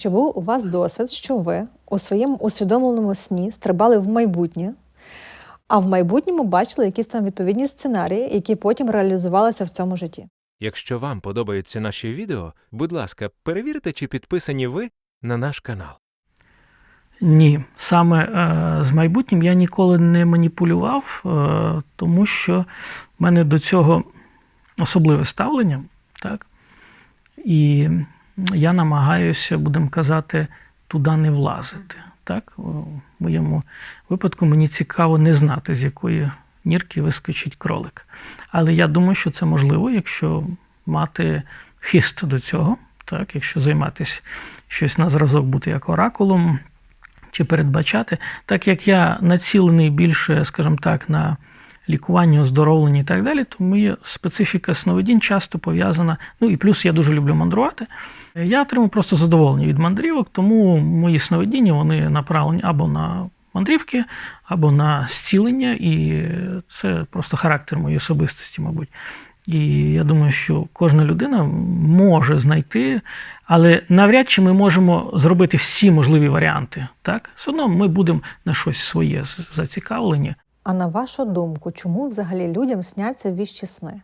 Чи був у вас досвід, що ви у своєму усвідомленому сні стрибали в майбутнє, а в майбутньому бачили якісь там відповідні сценарії, які потім реалізувалися в цьому житті? Якщо вам подобаються наші відео, будь ласка, перевірте, чи підписані ви на наш канал. Ні, саме е, з майбутнім я ніколи не маніпулював, е, тому що в мене до цього особливе ставлення, так? І я намагаюся, будемо казати, туди не влазити. Так? В моєму випадку мені цікаво не знати, з якої нірки вискочить кролик. Але я думаю, що це можливо, якщо мати хист до цього, так? якщо займатися щось на зразок бути як оракулом чи передбачати, так як я націлений більше, скажімо так, на лікування, оздоровлення і так далі, то моя специфіка сновидінь часто пов'язана. Ну і плюс я дуже люблю мандрувати. Я отримую просто задоволення від мандрівок, тому мої сновидіння вони направлені або на мандрівки, або на зцілення, і це просто характер моєї особистості, мабуть. І я думаю, що кожна людина може знайти, але навряд чи ми можемо зробити всі можливі варіанти. Так, все одно ми будемо на щось своє зацікавлені. А на вашу думку, чому взагалі людям сняться віщі сни?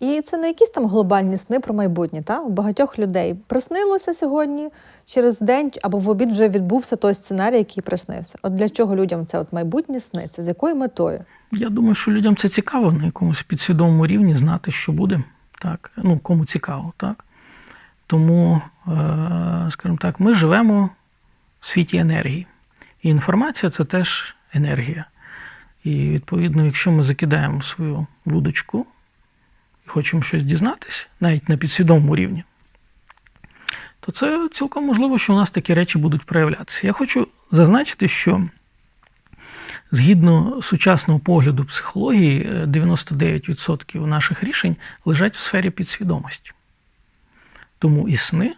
І це не якісь там глобальні сни про майбутнє. Та? У багатьох людей приснилося сьогодні, через день або в обід вже відбувся той сценарій, який приснився. От для чого людям це от майбутнє сни? З якою метою? Я думаю, що людям це цікаво на якомусь підсвідомому рівні знати, що буде. Так, ну кому цікаво, так. Тому, е, скажімо так, ми живемо в світі енергії. І інформація це теж енергія. І відповідно, якщо ми закидаємо свою вудочку і хочемо щось дізнатися, навіть на підсвідомому рівні, то це цілком можливо, що у нас такі речі будуть проявлятися. Я хочу зазначити, що згідно сучасного погляду психології, 99% наших рішень лежать в сфері підсвідомості. Тому і сни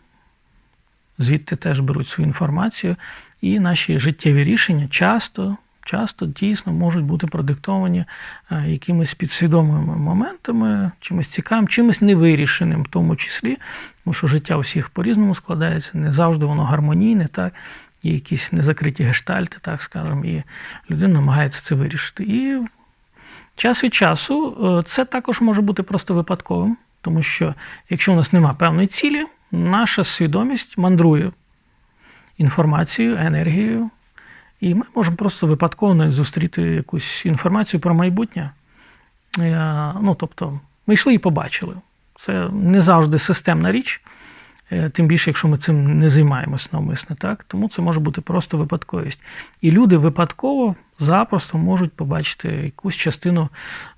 звідти теж беруть свою інформацію, і наші життєві рішення часто часто дійсно можуть бути продиктовані е, якимись підсвідомими моментами, чимось цікавим, чимось невирішеним, в тому числі, тому що життя усіх по-різному складається, не завжди воно гармонійне, так, є якісь незакриті гештальти, так скажемо, і людина намагається це вирішити. І час від часу е, це також може бути просто випадковим, тому що якщо у нас немає певної цілі, наша свідомість мандрує інформацією, енергією. І ми можемо просто випадково зустріти якусь інформацію про майбутнє. Ну, тобто, ми йшли і побачили. Це не завжди системна річ, е, тим більше, якщо ми цим не займаємось навмисне, так? Тому це може бути просто випадковість. І люди випадково запросто можуть побачити якусь частину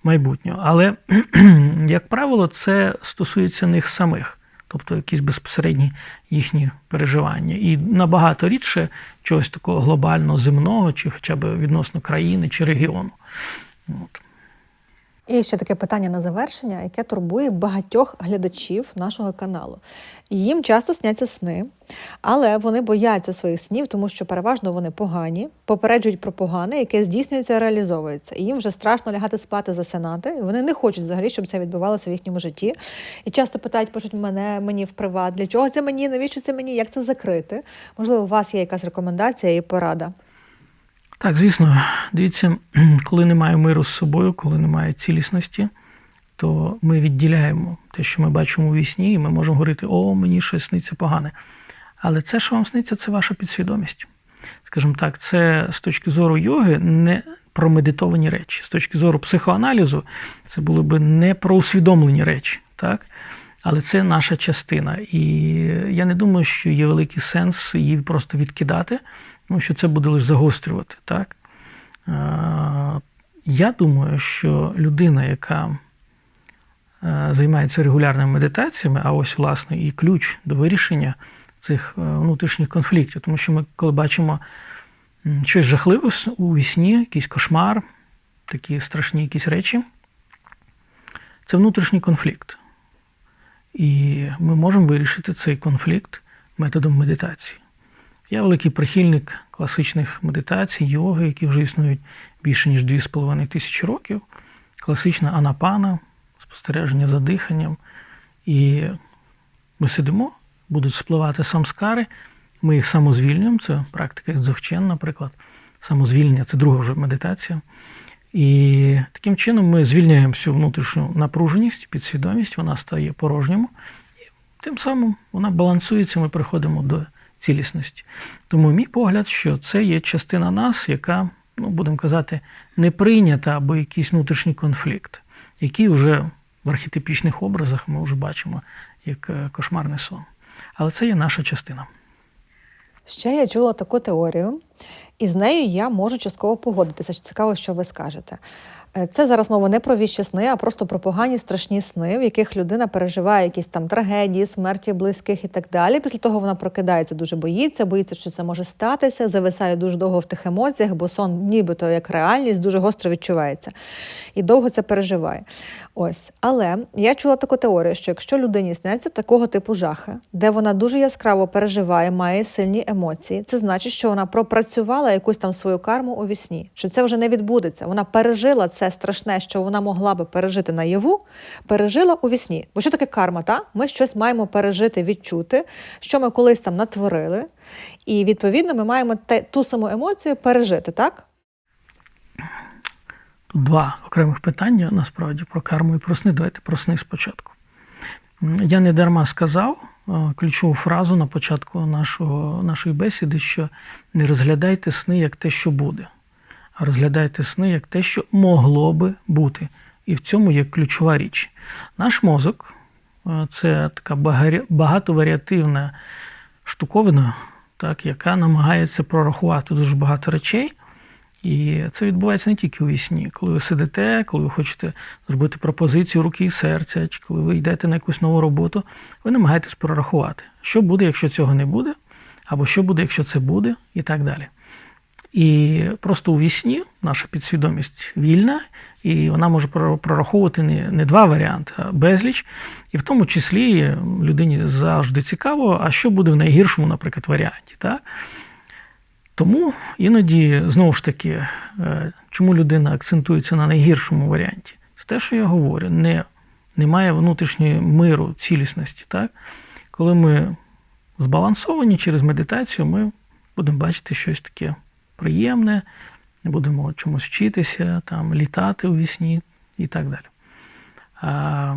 майбутнього. Але, як правило, це стосується них самих тобто якісь безпосередні їхні переживання. І набагато рідше чогось такого глобально земного, чи хоча б відносно країни чи регіону. От. І ще таке питання на завершення, яке турбує багатьох глядачів нашого каналу. Їм часто сняться сни, але вони бояться своїх снів, тому що переважно вони погані, попереджують про погане, яке здійснюється, реалізовується. І їм вже страшно лягати спати, засинати. І вони не хочуть взагалі, щоб це відбувалося в їхньому житті. І часто питають, пишуть мене мені в приват, для чого це мені, навіщо це мені, як це закрити? Можливо, у вас є якась рекомендація і порада. Так, звісно, дивіться, коли немає миру з собою, коли немає цілісності, то ми відділяємо те, що ми бачимо у вісні, і ми можемо говорити, о, мені щось сниться погане. Але це, що вам сниться, це ваша підсвідомість. Скажімо так, це з точки зору йоги не про медитовані речі. З точки зору психоаналізу, це були б не про усвідомлені речі. так? Але це наша частина. І я не думаю, що є великий сенс її просто відкидати тому що це буде лише загострювати. Так? Я думаю, що людина, яка займається регулярними медитаціями, а ось, власне, і ключ до вирішення цих внутрішніх конфліктів, тому що ми, коли бачимо щось жахливе у вісні, якийсь кошмар, такі страшні якісь речі, це внутрішній конфлікт. І ми можемо вирішити цей конфлікт методом медитації. Я великий прихильник класичних медитацій, йоги, які вже існують більше ніж 2,5 тисячі років. Класична анапана, спостереження за диханням. І ми сидимо, будуть спливати самскари, ми їх самозвільнюємо, це практика дзогчен, наприклад. Самозвільнення це друга вже медитація. І таким чином ми звільняємо всю внутрішню напруженість, підсвідомість, вона стає порожньою. І тим самим вона балансується, ми приходимо до цілісності. Тому мій погляд, що це є частина нас, яка, ну, будемо казати, не прийнята або якийсь внутрішній конфлікт, який вже в архетипічних образах ми вже бачимо як е, кошмарний сон. Але це є наша частина. Ще я чула таку теорію, і з нею я можу частково погодитися. Цікаво, що ви скажете. Е, Це зараз мова не про віщі сни, а просто про погані страшні сни, в яких людина переживає якісь там трагедії, смерті близьких і так далі. Після того вона прокидається, дуже боїться, боїться, що це може статися, зависає дуже довго в тих емоціях, бо сон, нібито як реальність, дуже гостро відчувається і довго це переживає. Ось, але я чула таку теорію, що якщо людині сняться такого типу жахи, де вона дуже яскраво переживає, має сильні емоції, це значить, що вона пропрацювала якусь там свою карму у вісні, що це вже не відбудеться. Вона пережила це страшне, що вона могла би пережити наяву, пережила у вісні. Бо що таке карма? Та? Ми щось маємо пережити, відчути, що ми колись там натворили, і відповідно ми маємо те, ту саму емоцію пережити, так? Тут два окремих питання насправді про карму і про сни. Давайте про сни спочатку. Я не дарма сказав ключову фразу на початку нашого, нашої бесіди, що не розглядайте сни як те, що буде, розглядайте сни як те, що могло би бути. І в цьому є ключова річ. Наш мозок е, це така багатоваріативна штуковина, так, яка намагається прорахувати дуже багато речей. І це відбувається не тільки у вісні. Коли ви сидите, коли ви хочете зробити пропозицію руки і серця, чи коли ви йдете на якусь нову роботу, ви намагаєтесь прорахувати, що буде, якщо цього не буде, або що буде, якщо це буде, і так далі. І просто у вісні наша підсвідомість вільна, і вона може прораховувати не, не два варіанти, а безліч. І в тому числі людині завжди цікаво, а що буде в найгіршому, наприклад, варіанті. Так? Тому іноді, знову ж таки, е, чому людина акцентується на найгіршому варіанті? Це те, що я говорю, не, немає внутрішнього миру, цілісності. Так? Коли ми збалансовані через медитацію, ми будемо бачити щось таке приємне, будемо чомусь вчитися, там, літати у вісні і так далі. А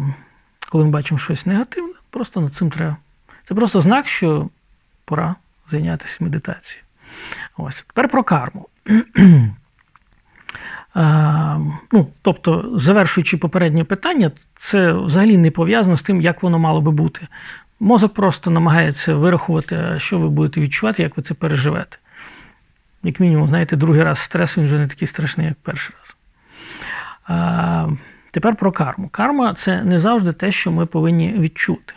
коли ми бачимо щось негативне, просто над цим треба. Це просто знак, що пора зайнятися медитацією. Ось. Тепер про карму. А, ну, тобто, завершуючи попереднє питання, це взагалі не пов'язано з тим, як воно мало би бути. Мозок просто намагається вирахувати, що ви будете відчувати, як ви це переживете. Як мінімум, знаєте, другий раз стрес він вже не такий страшний, як перший раз. А, тепер про карму. Карма це не завжди те, що ми повинні відчути.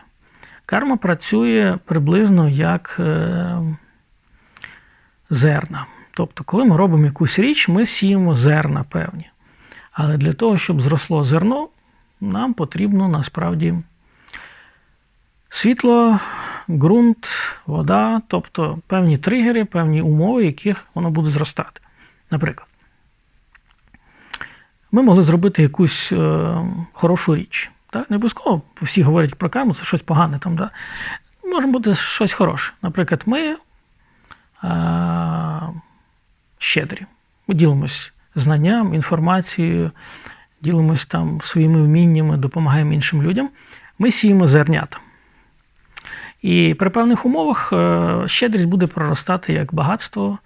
Карма працює приблизно як е, зерна. Тобто, коли ми робимо якусь річ, ми сіємо зерна певні. Але для того, щоб зросло зерно, нам потрібно насправді світло, ґрунт, вода, тобто певні тригери, певні умови, яких воно буде зростати. Наприклад, ми могли зробити якусь е, хорошу річ. Так? Не обов'язково всі говорять про карму, це щось погане там. Да? Може бути щось хороше. Наприклад, ми е, щедрі. Ми ділимось знанням, інформацією, ділимось там своїми вміннями, допомагаємо іншим людям. Ми сіємо зернята. І при певних умовах е, щедрість буде проростати як багатство,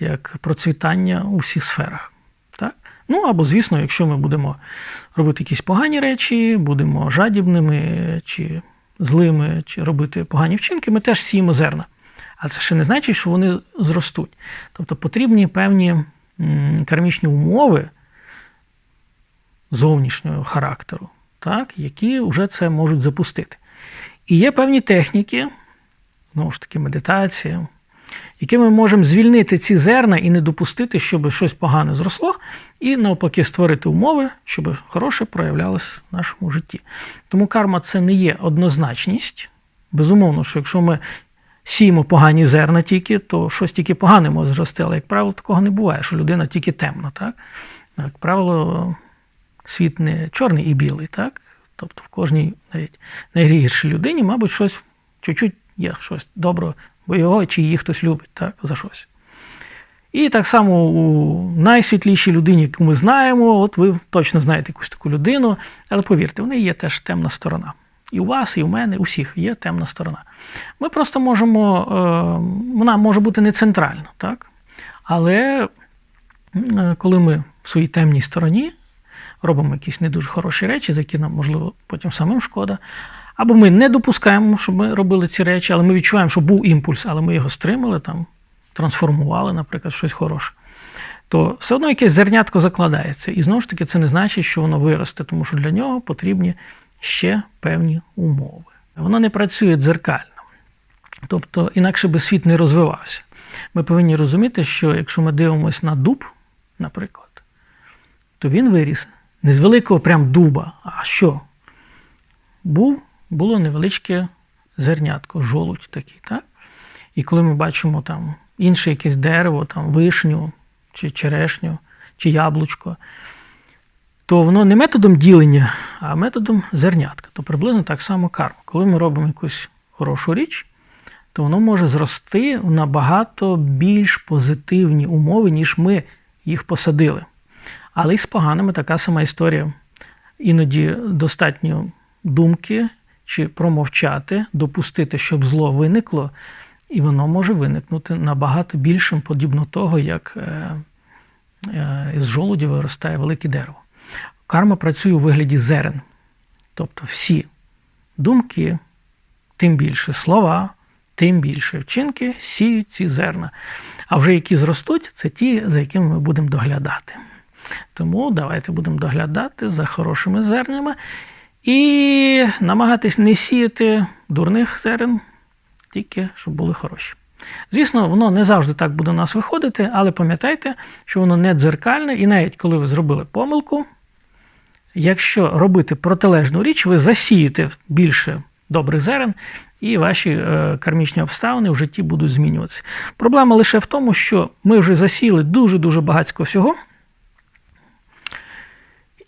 як процвітання у всіх сферах. Так? Ну або, звісно, якщо ми будемо робити якісь погані речі, будемо жадібними чи злими, чи робити погані вчинки, ми теж сіємо зерна. А це ще не значить, що вони зростуть. Тобто потрібні певні кармічні умови зовнішнього характеру, так, які вже це можуть запустити. І є певні техніки, знову ж таки, медитація, якими ми можемо звільнити ці зерна і не допустити, щоб щось погане зросло, і навпаки створити умови, щоб хороше проявлялося в нашому житті. Тому карма це не є однозначність. Безумовно, що якщо ми сіємо погані зерна тільки, то щось тільки погане може зрости. Але, як правило, такого не буває, що людина тільки темна. Так? Як правило, світ не чорний і білий. Так? Тобто в кожній навіть найгіршій людині, мабуть, щось чуть-чуть є щось добре бо його чи її хтось любить так, за щось. І так само у найсвітлішій людині, яку ми знаємо, от ви точно знаєте якусь таку людину, але повірте, в неї є теж темна сторона. І у вас, і у мене, у всіх є темна сторона. Ми просто можемо, е, вона може бути не центральна, так? але е, коли ми в своїй темній стороні робимо якісь не дуже хороші речі, за які нам, можливо, потім самим шкода, або ми не допускаємо, щоб ми робили ці речі, але ми відчуваємо, що був імпульс, але ми його стримали, там, трансформували, наприклад, щось хороше. То все одно якесь зернятко закладається. І знову ж таки, це не значить, що воно виросте, тому що для нього потрібні ще певні умови. Воно не працює дзеркально. Тобто, інакше би світ не розвивався. Ми повинні розуміти, що якщо ми дивимося на дуб, наприклад, то він виріс не з великого прям дуба, а що? Був, було невеличке зернятко, жолудь такий, так? І коли ми бачимо там інше якесь дерево, там вишню, чи черешню, чи яблучко, то воно не методом ділення, а методом зернятка. То приблизно так само карма. Коли ми робимо якусь хорошу річ, то воно може зрости в набагато більш позитивні умови, ніж ми їх посадили. Але й з поганими така сама історія. Іноді достатньо думки чи промовчати, допустити, щоб зло виникло, і воно може виникнути набагато більшим, подібно того, як е, е, із жолуді виростає велике дерево. Карма працює у вигляді зерен. Тобто всі думки, тим більше слова, тим більше вчинки сіють ці зерна. А вже які зростуть, це ті, за якими ми будемо доглядати. Тому давайте будемо доглядати за хорошими зернями і намагатись не сіяти дурних зерен, тільки щоб були хороші. Звісно, воно не завжди так буде у нас виходити, але пам'ятайте, що воно не дзеркальне, і навіть коли ви зробили помилку, якщо робити протилежну річ, ви засієте більше добрих зерен, і ваші е, кармічні обставини в житті будуть змінюватися. Проблема лише в тому, що ми вже засіяли дуже-дуже багатько всього.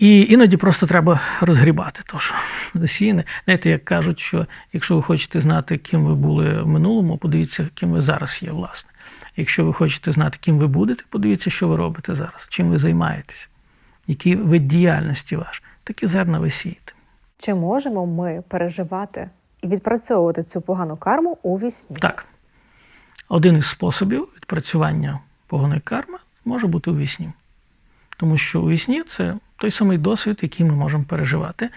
І іноді просто треба розгрібати то, що засіяне. Знаєте, як кажуть, що якщо ви хочете знати, ким ви були в минулому, подивіться, ким ви зараз є, власне. Якщо ви хочете знати, ким ви будете, подивіться, що ви робите зараз, чим ви займаєтесь, який вид діяльності ваш. Такі зерна ви сієте. Чи можемо ми переживати і відпрацьовувати цю погану карму у вісні? Так. Один із способів відпрацювання поганої карми може бути у вісні. Тому що у вісні це той самий досвід, який ми можемо переживати.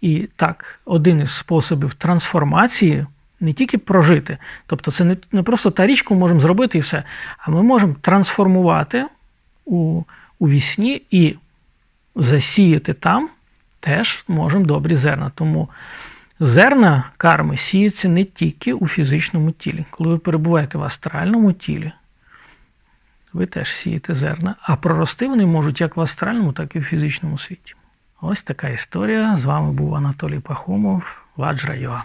І так, один із способів трансформації не тільки прожити, тобто це не, просто та річку можемо зробити і все, а ми можемо трансформувати у, у вісні і засіяти там теж можемо добрі зерна. Тому зерна карми сіються не тільки у фізичному тілі. Коли ви перебуваєте в астральному тілі, ви теж сієте зерна, а прорости вони можуть як в астральному, так і в фізичному світі. Ось така історія. З вами був Анатолій Пахомов, Ваджра.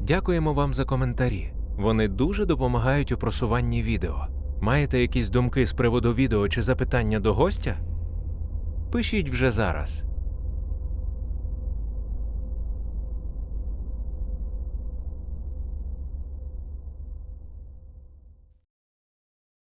Дякуємо вам за коментарі. Вони дуже допомагають у просуванні відео. Маєте якісь думки з приводу відео чи запитання до гостя? Пишіть вже зараз.